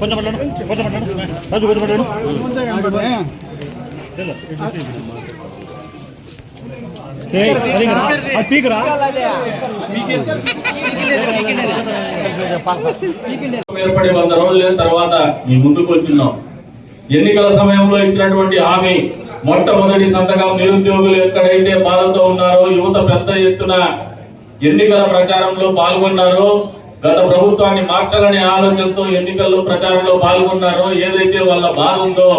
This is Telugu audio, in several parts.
కొంచెం పట్టండి కొంచెం పట్టండి రాజు కొంచెం పట్టండి స్పీకరా ఏర్పడి వంద రోజుల తర్వాత మీ ముందుకు వచ్చిన్నాం ఎన్నికల సమయంలో ఇచ్చినటువంటి హామీ మొట్టమొదటి సంతకం నిరుద్యోగులు ఎక్కడైతే బాధతో ఉన్నారో యువత పెద్ద ఎత్తున ఎన్నికల ప్రచారంలో పాల్గొన్నారో గత ప్రభుత్వాన్ని మార్చాలనే ఆలోచనతో ఎన్నికల్లో ప్రచారంలో పాల్గొన్నారో ఏదైతే వాళ్ళ బాధ ఉందో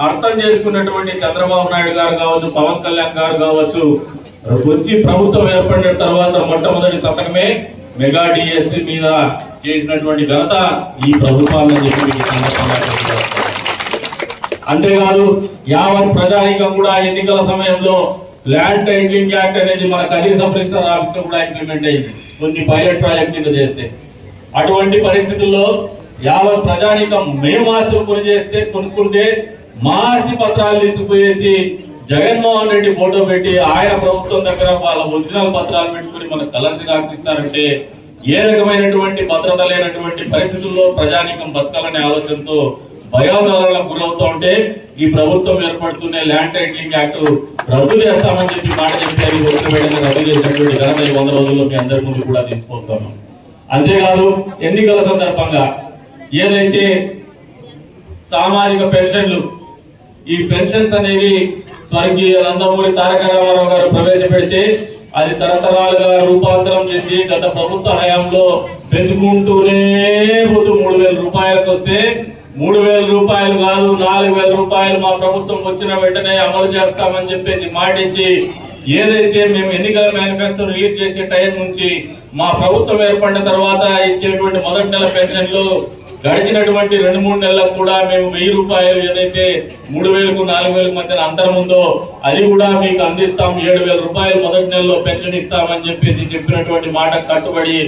అర్థం చేసుకున్నటువంటి చంద్రబాబు నాయుడు గారు కావచ్చు పవన్ కళ్యాణ్ గారు కావచ్చు వచ్చి ప్రభుత్వం ఏర్పడిన తర్వాత మొట్టమొదటి సంతకమే మెగా డిఎస్సి మీద చేసినటువంటి ఘనత ఈ ప్రభుత్వాన్ని చెప్పి మీకు సందర్భంగా అంతేకాదు యావత్ ప్రజానీకం కూడా ఎన్నికల సమయంలో ల్యాండ్ టైటిలింగ్ యాక్ట్ అనేది మన కనీస పరిశ్రమ ఆఫీస్ కూడా ఇంప్లిమెంట్ అయింది. కొన్ని పైలట్ ప్రాజెక్ట్ కింద చేస్తే. అటువంటి పరిస్థితుల్లో యావత్ ప్రజానీకం మేము ఆస్తులు కొనిచేస్తే కొనుక్కుంటే మా ఆస్తి పత్రాలు తీసుకుపోయేసి జగన్మోహన్ రెడ్డి ఫోటో పెట్టి ఆయన ప్రభుత్వం దగ్గర వాళ్ళ ఒరిజినల్ పత్రాలు పెట్టుకుని మనకు కలర్స్ రాసిస్తారంటే ఏ రకమైనటువంటి భద్రత లేనటువంటి పరిస్థితుల్లో ప్రజానీకం బతకాలనే ఆలోచనతో భయాందోళనలకు గురవుతూ ఉంటే ఈ ప్రభుత్వం ఏర్పడుతున్న ల్యాండ్ టైటిలింగ్ యాక్ట్ రద్దు చేస్తామని చెప్పి మాట చెప్పి రద్దు చేసినటువంటి ఘనత ఈ వంద రోజుల్లో మీ అందరి ముందు కూడా తీసుకొస్తాము అంతేకాదు ఎన్నికల సందర్భంగా ఏదైతే సామాజిక పెన్షన్లు ఈ పెన్షన్స్ అనేది స్వర్గీయ నందమూరి తారక రామారావు గారు ప్రవేశపెడితే అది తరతరాలుగా రూపాంతరం చేసి గత ప్రభుత్వ హయాంలో పెంచుకుంటూనే పోతూ మూడు వేల రూపాయలకు వస్తే మూడు వేల రూపాయలు కాదు నాలుగు వేల రూపాయలు మా ప్రభుత్వం వచ్చిన వెంటనే అమలు చేస్తామని చెప్పేసి మాటించి ఏదైతే మేము ఎన్నికల మేనిఫెస్టో రిలీజ్ చేసే టైం నుంచి మా ప్రభుత్వం ఏర్పడిన తర్వాత ఇచ్చేటువంటి మొదటి నెల పెన్షన్లు గడిచినటువంటి రెండు మూడు నెలలకు కూడా మేము వెయ్యి రూపాయలు ఏదైతే మూడు వేలకు నాలుగు వేలకు మధ్యన అంతరం ఉందో అది కూడా మీకు అందిస్తాం. ఏడు వేల రూపాయలు మొదటి నెలలో పెన్షన్ ఇస్తామని చెప్పేసి చెప్పినటువంటి మాట కట్టుబడి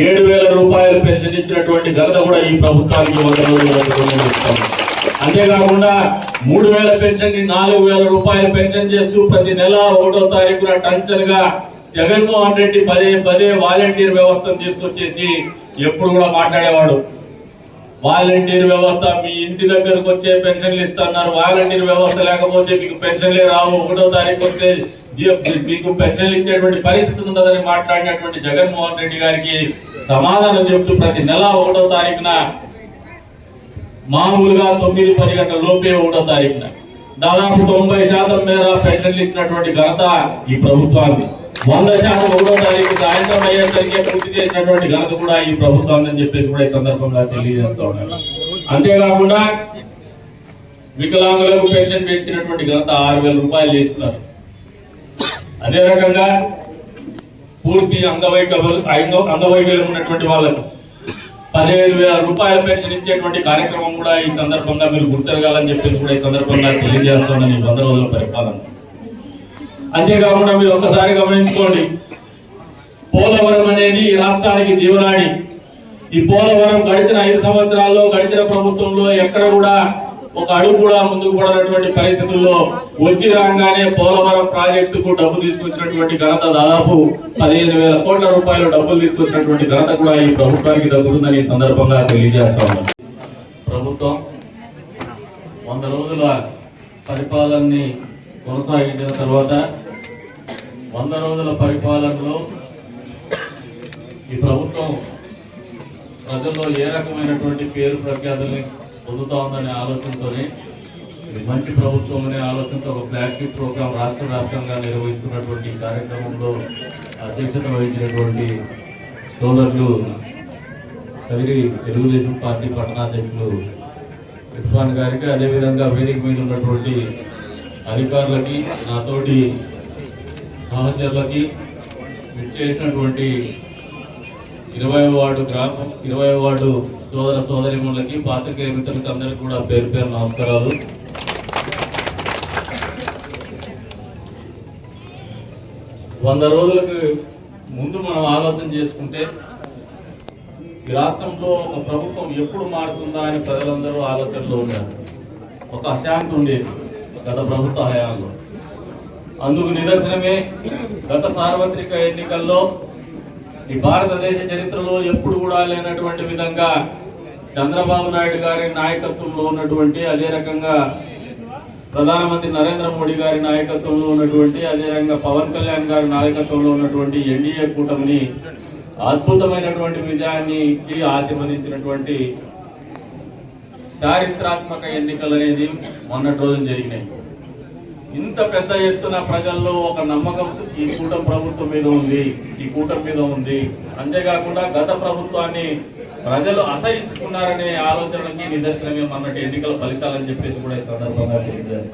ఏడు వేల రూపాయలు పెన్షన్ ఇచ్చినటువంటి ఘనత కూడా ఈ ప్రభుత్వానికి అంతేకాకుండా మూడు వేల పెన్షన్ని నాలుగు వేల రూపాయలు పెన్షన్ చేస్తూ ప్రతి నెల ఒకటో తారీఖున టంచన్గా జగన్మోహన్ రెడ్డి పదే పదే వాలంటీర్ వ్యవస్థను తీసుకొచ్చేసి ఎప్పుడు కూడా మాట్లాడేవాడు. వాలంటీర్ వ్యవస్థ మీ ఇంటి దగ్గరకు వచ్చే పెన్షన్లు ఇస్తున్నారు. వాలంటీర్ వ్యవస్థ లేకపోతే మీకు పెన్షన్లే రావు. ఒకటో తారీఖు వస్తే మీకు పెన్షన్లు ఇచ్చేటువంటి పరిస్థితి ఉండదని మాట్లాడినటువంటి జగన్మోహన్ రెడ్డి గారికి సమాధానం చెప్తూ ప్రతి నెల ఒకటో తారీఖున మామూలుగా తొమ్మిది పది గంటల లోపే ఒకటో తారీఖున. దాదాపు తొంభై శాతం మేర పెన్షన్లు ఇచ్చినటువంటి ఘనత ఈ ప్రభుత్వాన్ని వంద శాతం ఒకటో తారీఖు సాయంత్రం అయ్యేసరికి పూర్తి చేసినటువంటి ఘనత కూడా ఈ ప్రభుత్వం అని చెప్పేసి కూడా ఈ సందర్భంగా తెలియజేస్తూ ఉన్నారు. అంతేకాకుండా వికలాంగులకు పెన్షన్ పెంచినటువంటి ఘనత ఆరు వేల రూపాయలు చేస్తున్నారు. అదే రకంగా పూర్తి అంగవైకల్యం అంగవైకల్యం ఉన్నటువంటి వాళ్ళకు పదిహేను వేల రూపాయల పెన్షన్ ఇచ్చేటువంటి కార్యక్రమం కూడా ఈ సందర్భంగా మీరు గుర్తెరగాలని చెప్పేసి కూడా ఈ సందర్భంగా తెలియజేస్తున్నాను వంద రోజుల పరిపాలన. అంతేకాకుండా మీరు ఒక్కసారి గమనించుకోండి. పోలవరం అనేది ఈ రాష్ట్రానికి జీవనాడి. ఈ పోలవరం గడిచిన ఐదు సంవత్సరాల్లో గడిచిన ప్రభుత్వంలో ఎక్కడ కూడా ఒక అడుగు కూడా ముందుకు పడనటువంటి పరిస్థితుల్లో వచ్చి రాగానే పోలవరం ప్రాజెక్టుకు డబ్బు తీసుకొచ్చినటువంటి ఘనత దాదాపు పదిహేను వేల కోట్ల రూపాయలు డబ్బులు తీసుకొచ్చినటువంటి ఘనత కూడా ఈ ప్రభుత్వానికి దక్కుతుందని ఈ సందర్భంగా తెలియజేస్తా ప్రభుత్వం వంద రోజుల పరిపాలనని కొనసాగించిన తర్వాత వంద రోజుల పరిపాలనలో ఈ ప్రభుత్వం ప్రజల్లో ఏ రకమైనటువంటి పేరు ప్రఖ్యాతుల్ని పొందుతా ఉందనే ఆలోచనతోనే మంచి ప్రభుత్వం అనే ఆలోచనతో ఒక ఫ్లాగ్షిప్ ప్రోగ్రాం రాష్ట్ర వ్యాప్తంగా నిర్వహిస్తున్నటువంటి కార్యక్రమంలో అధ్యక్షత వహించినటువంటి సోదరులు కదిరి తెలుగుదేశం పార్టీ పట్టణాధ్యక్షులు ఇర్ఫాన్ గారికి అదేవిధంగా వేదిక మీద ఉన్నటువంటి అధికారులకి నాతోటి సహచరులకి చేసినటువంటి ఇరవై వార్డు గ్రామ ఇరవై వార్డు సోదర సోదరిములకి పాత్రికేయ మిత్రులకి అందరికీ కూడా పేరు పేరు నమస్కారాలు. వంద రోజులకు ముందు మనం ఆలోచన చేసుకుంటే ఈ రాష్ట్రంలో ఒక ప్రభుత్వం ఎప్పుడు మారుతుందా అని ప్రజలందరూ ఆలోచనలో ఉన్నారు. ఒక అశాంతి ఉండేది గత ప్రభుత్వ హయాంలో. అందుకు నిదర్శనమే గత సార్వత్రిక ఎన్నికల్లో ఈ భారతదేశ చరిత్రలో ఎప్పుడు కూడా లేనటువంటి విధంగా చంద్రబాబు నాయుడు గారి నాయకత్వంలో ఉన్నటువంటి అదే రకంగా ప్రధానమంత్రి నరేంద్ర మోడీ గారి నాయకత్వంలో ఉన్నటువంటి అదే రకంగా పవన్ కళ్యాణ్ గారి నాయకత్వంలో ఉన్నటువంటి ఎన్డీఏ కూటమిని అద్భుతమైనటువంటి విజయాన్ని ఇచ్చి ఆశీర్వదించినటువంటి చారిత్రాత్మక ఎన్నికలు అనేది మొన్నటి రోజున జరిగినాయి. ఇంత పెద్ద ఎత్తున ప్రజల్లో ఒక నమ్మకం ఈ కూటమి ప్రభుత్వం మీద ఉంది ఈ కూటమి మీద ఉంది. అంతేకాకుండా గత ప్రభుత్వాన్ని ప్రజలు అసహించుకున్నారనే ఆలోచనకి నిదర్శనమే మొన్నటి ఎన్నికల ఫలితాలని చెప్పేసి కూడా ఈ సందర్భంగా తెలియజేస్తారు